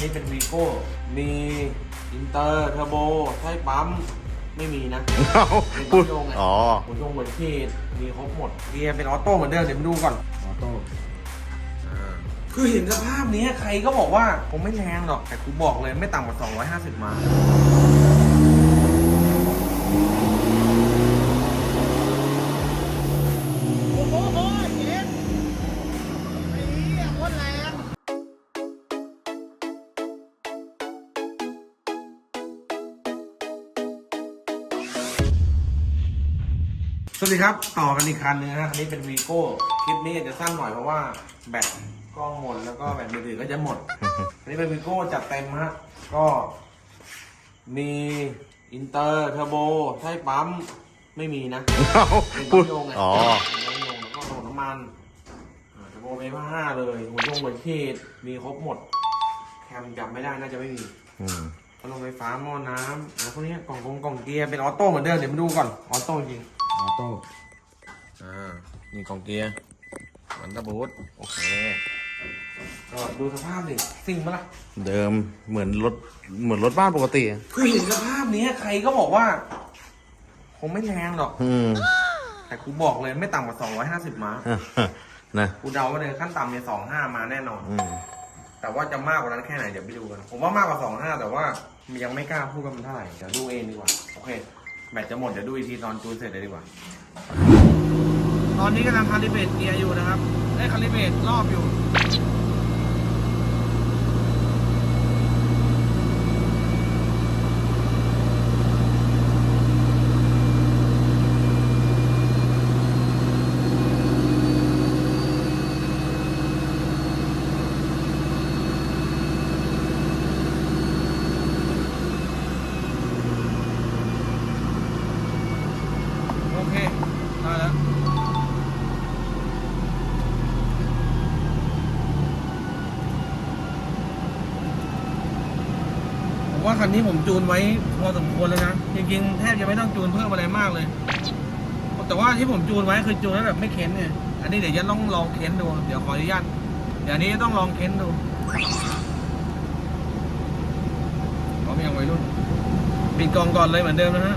นนี้เป็นวีโก้ มีอินเตอร์เทอร์โบใช้ปั๊ม ไม่มีนะเอ้าพูดอ๋อหัวชงหัวฉีดมีครบหมดเกียร์เป็นออโต้เหมือนเดิมเดี๋ยวมาดูก่อน ออโต้คือเห็นสภาพนี้ใครก็บอกว่าคงไม่แรงหรอก แต่กูบอกเลยไม่ต่ำกว่า 250 มา สวัสดีครับ ต่อกันอีกคันหนึงนะฮะคันนี้เป็นวีโก้คลิปนี้อาจจะสั้นหน่อยเพราะว่าแบตกล้องหมดแล้วก็แบตมือถือก็จะหมด อันนี้เป็นวีโก้จัดเต็มฮะก็มีอินเตอร์เทอร์โบใช้ปั๊มไม่มีนะเอ้าเป็นพูปั๊ดมโยงไงอ๋อ ปั๊มโยงแล้วก็ระบบน้ำมันอ่าเทอร์โบเวฟห้าเลยหัวชงหัวฉีดมีครบหมด แคมจำไม่ได้น่าจะไม่มีอืมพัดลมไฟฟ้าหม้อน้ำแล้วพวกเนี้ยกล่องกงกล่องเกียร์เป็นออโต้เหมือนเดิมเดี๋ยวมาดูก่อนออโต้จริง ออโต้อ่านี่กล่องเกียร์มันตะบูทโอเค ก็ดูสภาพดิสิ่งปะล่ะเดิมเหมือนรถเหมือนรถบ้านปกติอะคือเห็นสภาพนี้ใครก็บอกว่า คงไม่แรงหรอก อืมแต่กูบอกเลยไม่ต่ำกว่า250ม้า นะกูเดาว่าเลยขั้นต่ำเนี่ย25มาแน่นอน อืมแต่ว่าจะมากกว่านั้นแค่ไหนเดี๋ยวไปดูกัน ผมว่ามากกว่า25แต่ว่ายังไม่กล้าพูดกันมันเท่าไหร่ เดี๋ยวดูเองดีกว่า โอเค แบตจะหมดเดี๋ยวดูอีกทีตอนจูนเสร็จเลยดีกว่า ตอนนี้กำลังคาลิเบรตเกียร์อยู่นะครับ ได้คาลิเบรตรอบอยู่ โอเค ได้แล้ว ผมว่า คันนี้ผมจูนไว้พอสมควรเลยนะจริงๆแทบจะไม่ต้องจูนเพิ่มอะไรมากเลย แต่ว่าที่ผมจูนไว้คือจูนแล้วแบบไม่เค้นเลยอันนี้เดี๋ยวจะต้องลองเค้นดูเดี๋ยวขออนุญาตเดี๋ยวนี้ต้องลองเค้นดูพร้อมยังวัยรุ่นปิดกองก่อนเลยเหมือนเดิมนะฮะ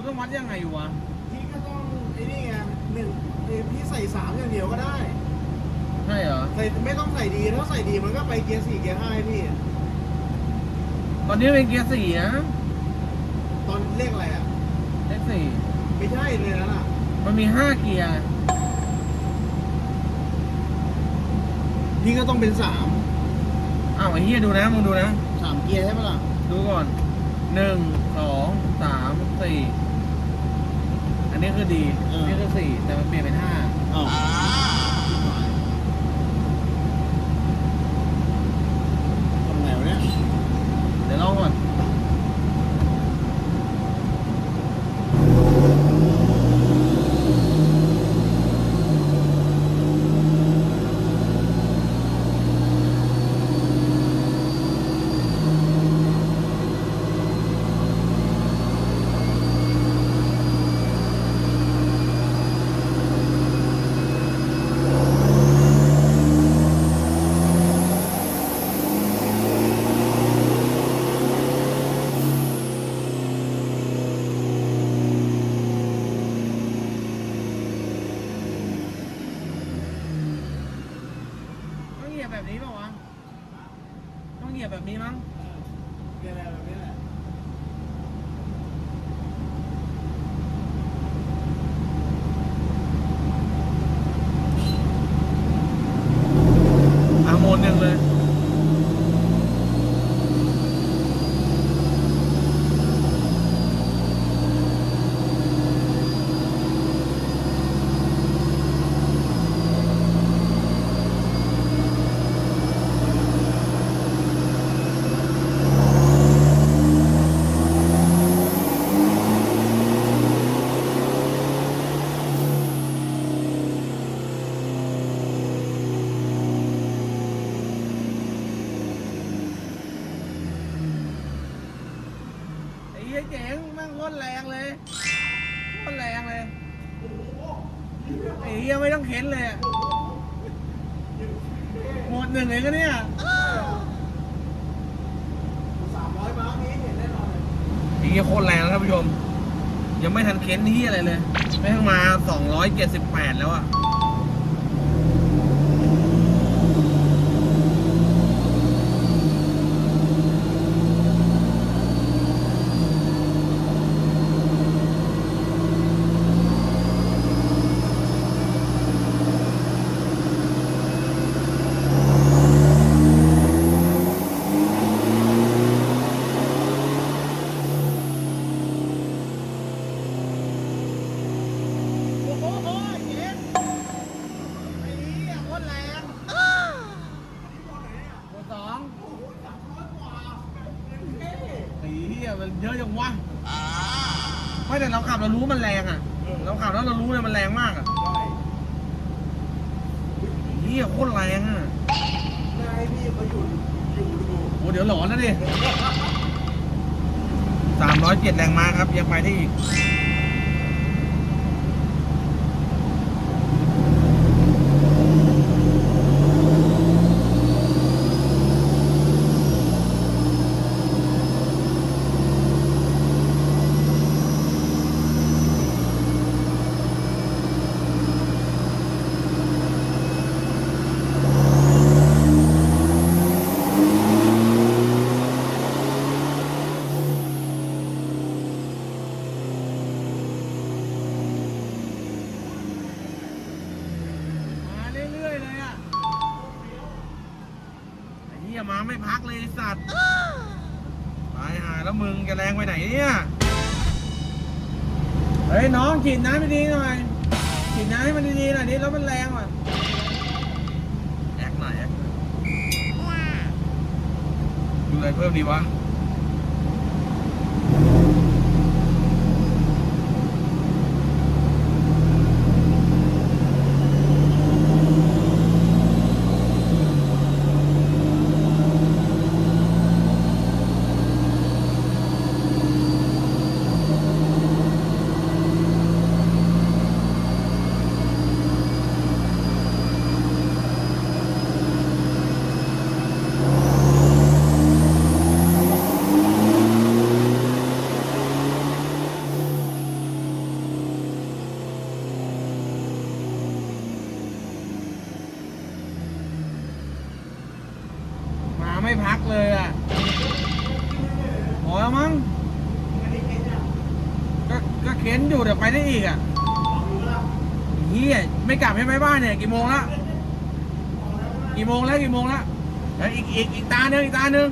กูต้องวัดยังไงอยู่วะ พี่ก็ต้องไอ้นี่ไงหนึ่งเอ้ยพี่ใส่สามอย่างเดียวก็ได้ใช่เหรอ ใส่ไม่ต้องใส่ดีถ้าใส่ดีมันก็ไปเกียร์สี่เกียร์ห้าให้พี่ ตอนนี้เป็นเกียร์สี่นะตอนเลขอะไรอะเลขสี่ไม่ใช่เลยนะน่ะมันมีห้าเกียร์ พี่ก็ต้องเป็นสามอ้าวไอ้เหี้ยดูนะมึงดูนะ สามเกียร์ใช่ปะล่ะ ดูก่อนหนึ่งสองสามสี่อั นนี้คือดีอันนี้คือสี่แต่มันเปลี่ยนเป็นห้าอ้าวทำไงวะเนี่ยเดี๋ยวลองก่อนต้องเหยียบแบบนี้เปล่าวะต้องเหยียบแบบนี้มั้ง เกียร์อะไรแบบนี้แหละ อะโหมดหนึ่งเลย โคตรแรงเลยโคตรแรงเลยไอ้เหี้ยไม่ต้องเข็นเลยอะหมดหนึ่งเลยก็เนี่ยสามร้อยม้านี้เห็นแน่นอนเลยไอ้เหี้ยโคตรแรงแล้วท่านผู้ชม ยังไม่ทันเข็นที่อะไรเลยแม่งมา 278 แล้วอะโอ้โหเข็นไอ้เหี้ยโคตรแรงหมดสองไอ้เหี้ยมันเยอะจังวะ ไม่แต่เราขับเรารู้มันแรงอะ เราขับแล้วเรารู้เลยมันแรงมากอะไอ้เหี้ยโคตรแรงอะนายพี่เขาอยู่อยู่ดูโอ้เดี๋ยวหลอนนะดิสามร้อยเจ็ดแรงม้าครับยังไปได้อีก มาเรื่อยๆเลยอะไอ้เหี้ย มาไม่พักเลยไอ้สัตว์ตายหาแล้วมึงจะแรงไปไหนเนี่ยเฮ้ยน้องฉีดน้ำไม่ดีหน่อยฉีดน้ำให้มันดีๆหน่อยดิแล้วมันแรงว่ะแอคหน่อยแอคหน่อยดูอะไรเพิ่มดีวะ มา ไม่พักเลยอะพอแล้วมั้งก็ก็เข็นอยู่เดี๋ยวไปได้อีกอะเฮียไม่กลับให้ไหมบ้านเนี่ยกี่โมงละกี่โมงแล้วกี่โมงละแล้วอีกอีกอีกตาหนึ่งอีกตาหนึ่ง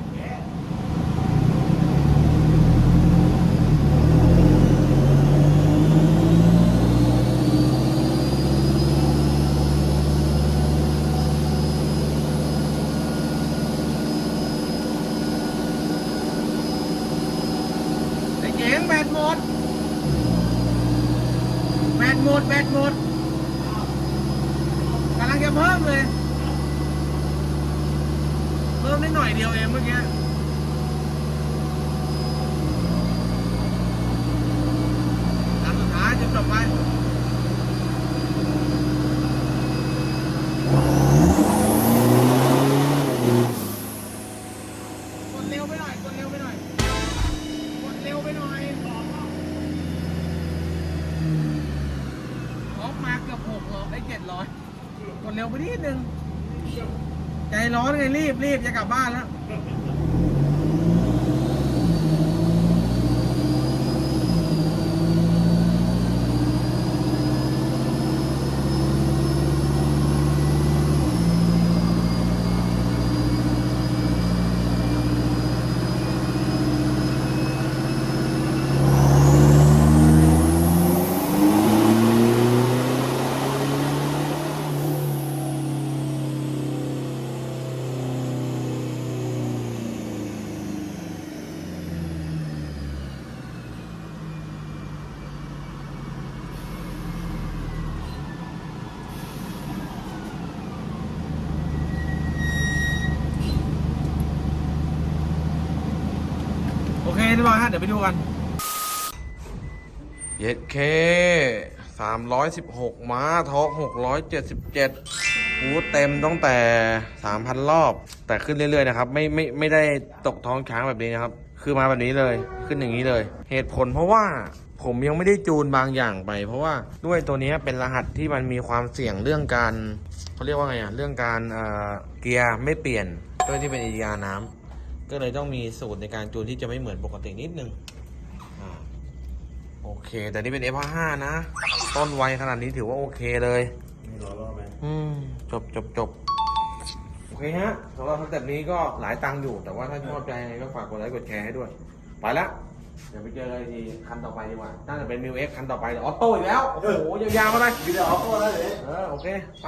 ไอ้เจ๋งแบตหมดแบต หมดแบตหมดกำลังจะเพิ่มเลย เพิ่มได้หน่อยเดียวเองเมื่อกี้อันสุดท้ายจะจบไป กดเร็วไปหน่อย กดเร็วไปหน่อย กดเร็วไปหน่อยออกมาเกือบหกร้อยไอ้เจ็ดร้อยกดเร็วไปนิดนึง ใจร้อนไง รีบจะกลับบ้านแล้ว เคเรียบร้อยฮะเดี๋ยวไปดูกัน เย็ดเคสามร้อยสิบหกม้าทอกหกร้อยเจ็ดสิบเจ็ดหูเต็มตั้งแต่สามพันรอบ แต่ขึ้นเรื่อยๆนะครับ ไม่ไม่ไม่ได้ตกท้องช้างแบบนี้นะครับ คือมาแบบนี้เลยขึ้นอย่างนี้เลย เหตุผลเพราะว่าผมยังไม่ได้จูนบางอย่างไป เพราะว่าด้วยตัวนี้เป็นรหัสที่มันมีความเสี่ยงเรื่องการเขาเรียกว่าไงอะเรื่องการเเกียร์ไม่เปลี่ยนด้วยที่เป็น EDR น้ำ ก็เลยต้องมีสูตรในการจูนที่จะไม่เหมือนปกตินิดนึงอ่าโอเค แต่นี่เป็น F5 นะ ต้นไวขนาดนี้ถือว่าโอเคเลยมีล้อรอบไหมอืมจบจบจบโอเคฮะสำหรับสเต็ปนี้ก็หลายตังค์อยู่ แต่ว่าถ้าชอบใจยังไงก็ฝากกดไลค์กดแชร์ให้ด้วย ไปละเดี๋ยวไปเจอกันอีกทีคันต่อไปดีกว่า น่าจะเป็นมิวเอ็กคันต่อไปออโต้อีกแล้ว โอ้โหยาวๆมาเลยมีแต่ออโต้แล้วเหรอเออโอเค ไป